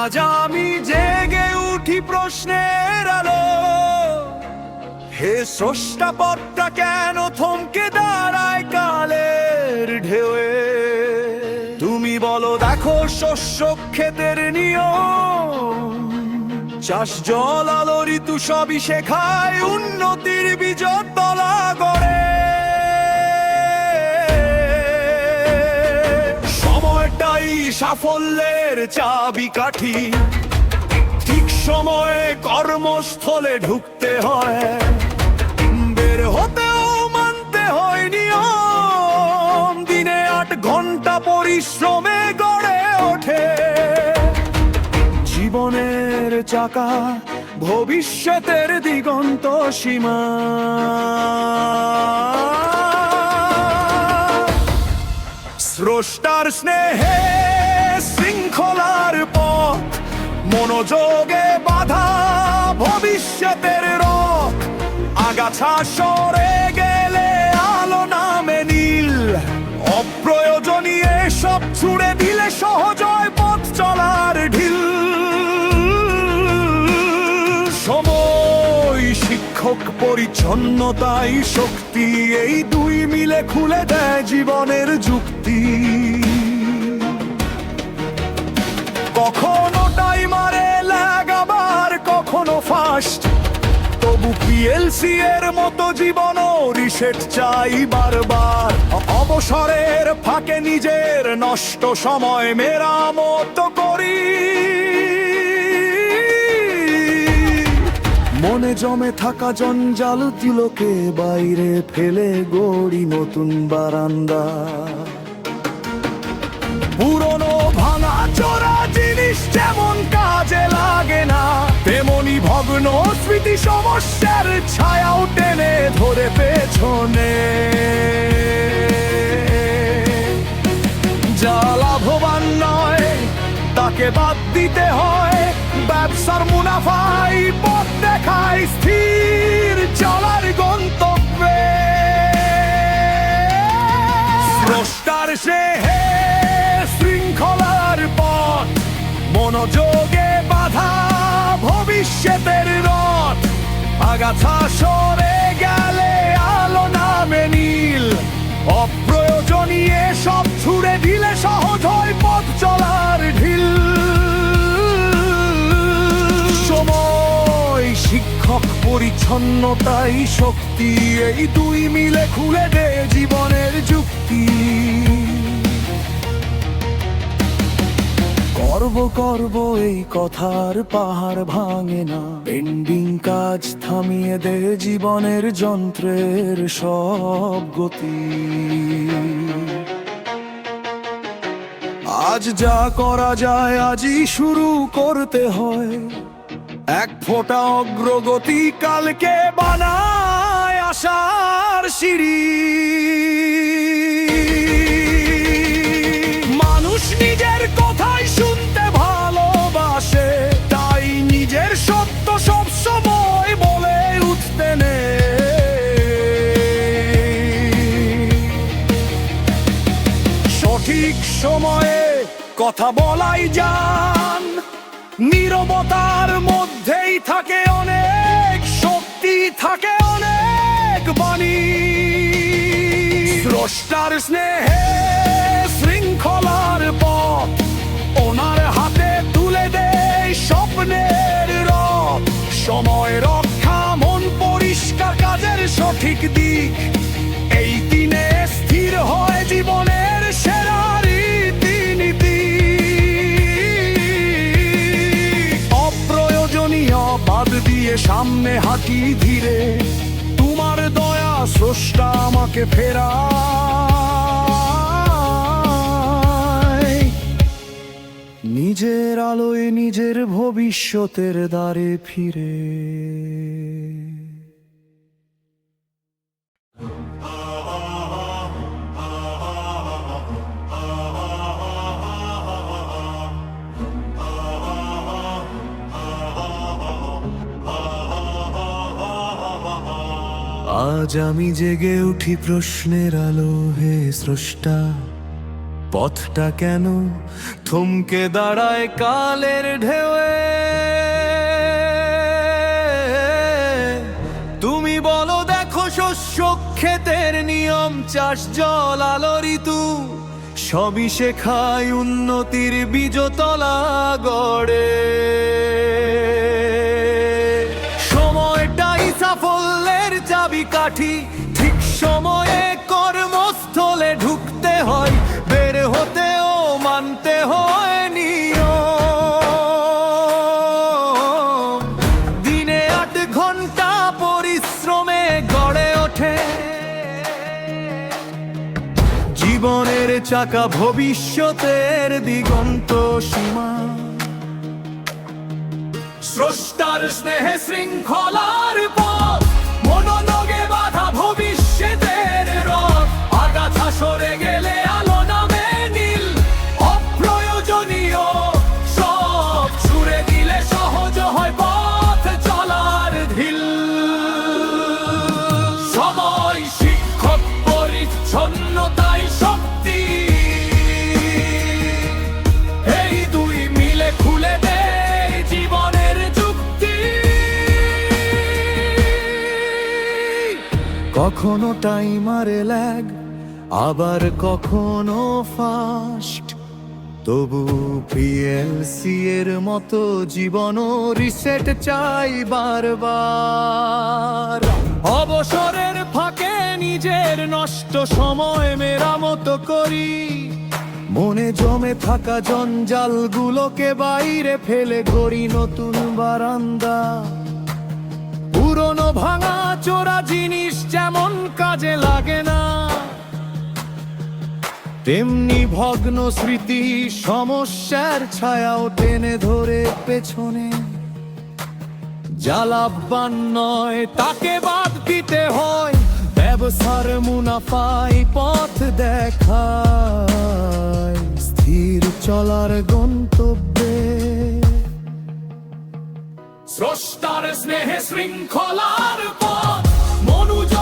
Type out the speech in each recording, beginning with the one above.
আজ আমি জেগে উঠি প্রশ্নের আলো। হে স্রষ্টা, পথটা কেন থমকে দাঁড়ায় কালের ঢেউয়ে? তুমি বলো, দেখো শস্য ক্ষেতের নিয়ম। চাষ জল আলো ঋতু সবই শেখায় উন্নতির বীজত তলা গড়ে। সময়টাই সাফল্যের চাবি কাঠি ঠিক সময়ে কর্মস্থলে ঢুকতে হয়। বের হতেও মানতে হয় নিয়ম। দিনে আট ঘণ্টা পরিশ্রমে গড়ে ওঠে। জীবনের চাকা ভবিষ্যতের দিগন্ত সীমা। স্রষ্টার স্নেহে শৃঙ্খলার পথ, মনোযোগে বাধা ভবিষ্যতের রথ। আগাছা সরে গেলে আলো নামে নীল, অপ্রয়োজনীয় সব ছুড়ে দিলে সহজয় পথ চলার ঢিল। শিক্ষক পরিচ্ছন্নতাই শক্তি, এই দুই মিলে খুলে দেয় জীবনের যুক্তি। কখনো টাইমারে ল্যাগ আবার, কখনো ফাস্ট। তবু পিএলসি এর মতো জীবনও রিসেট চাই বারবার। অবসরের ফাঁকে নিজের নষ্ট সময় মেরামত করি। মনে জমে থাকা জঞ্জাল তুলোকে বাইরে ফেলে গড়ি নতুন বারান্দা। পুরনো ভাঙা চোরা জিনিস যেমন কাজে লাগে না, তেমনি ভগ্ন স্মৃতি সমস্যার ছায়াও টেনে ধরে পেছনে। যা লাভবান নয়, তাকে বাদ দিতে হয় ব্যবসার মুনাফাই পথ দেখায় স্থির চলার গন্তব্যে। স্রষ্টার সে হে শৃঙ্খলার পথ, মনোযোগে বাধা ভবিষ্যতের রথ। আগাছা সরে পরিচ্ছন্নতাই শক্তি। এই দুই মিলে খুলে দে জীবনের যুক্তি। করব করব, এই কথার পাহাড় ভাঙে না। পেন্ডিং কাজ থামিয়ে দে জীবনের যন্ত্রের সব গতি। আজ যা করা যায়, আজই শুরু করতে হয়। এক ফোঁটা অগ্রগতি কালকে বানায় আশার সিঁড়ি। মানুষ নিজের কথাই শুনতে ভালোবাসে, তাই নিজের সত্য সব সময় বলে উঠতে নেই। সঠিক সময়ে কথা বলাই যান নীরবতার মধ্যেই থাকে অনেক শক্তি, থাকে অনেক বাণী। স্রষ্টার স্নেহে শৃঙ্খলার পথ ওনার হাতে তুলে দেয় স্বপ্নের রথ। সময় রক্ষা, মন পরিষ্কার, কাজের সঠিক দিক। সামনে হাঁটি ধীরে তোমার দয়া স্রষ্টা আমাকে ফেরা নিজের আলোয় নিজের ভবিষ্যতের দ্বারে ফিরে। আজ আমি জেগে উঠি প্রশ্নের আলো, হে স্রষ্টা। পথটা কেন থমকে দাঁড়ায় কালের ঢেউয়ে? তুমি বলো, দেখো শস্য ক্ষেতের নিয়ম, চাষ জল, আলো, ঋতু। সবই শেখায় উন্নতির বীজতলা গড়ে। কাঠি, ঠিক সময়ে কর্মস্থলে ঢুকতে হয়, বের হতেও মানতে হয় দিনে আট ঘণ্টা পরিশ্রমে গড়ে ওঠে। জীবনের চাকা ভবিষ্যতের দিগন্ত সীমা। স্রষ্টার স্নেহে শৃঙ্খলার পথ কখনো টাইমারে ল্যাগ আবার কখনো ফাস্ট তবু পিএলসি এর মতো জীবনও রিসেট চাই বারবার। অবসরের ফাঁকে নিজের নষ্ট সময় মেরামত করি। মনে জমে থাকা জঞ্জালগুলোকে বাইরে ফেলে করি নতুন বারান্দা। পুরনো ভাঙা চোরা জিনিস যেমন কাজে লাগে না। তেমনি ভগ্ন স্মৃতি সমস্যার ছায়াও টেনে ধরে পেছনে। জ্বালাব্বান নয়, তাকে বাদ দিতে হয়। ব্যবসার মুনাফাই পথ দেখায়। স্থির চলার গন্তব্যে স্রষ্টার স্নেহে শৃঙ্খলার পথ। মনোযোগে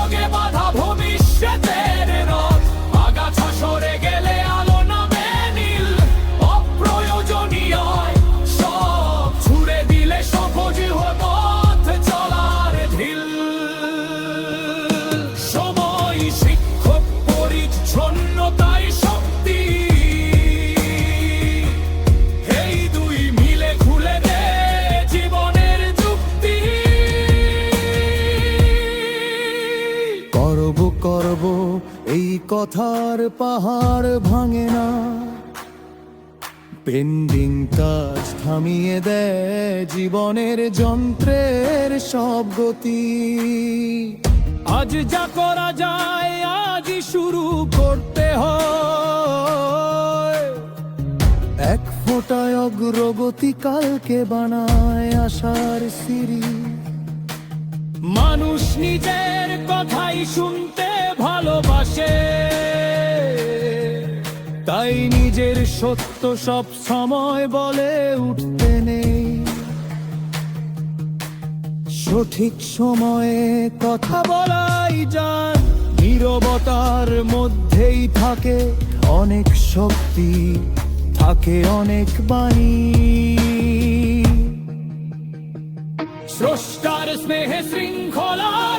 কথার পাহাড় ভাঙে না। পেন্ডিং কাজ থামিয়ে দেয় জীবনের যন্ত্রের সব গতি। আজ যা করা যায়, আজই শুরু করতে হয়। এক ফোঁটায় অগ্রগতি কালকে বানায় আশার সিঁড়ি। মানুষ নিজের কথাই শুনতে ভালোবাসে। তাই নিজের সত্য সব সময় বলে উঠতে নেই। সঠিক সময়ে কথা বলাই যান নীরবতার মধ্যেই থাকে, অনেক শক্তি থাকে, অনেক বাণী। স্রষ্টার স্নেহে শৃঙ্খলার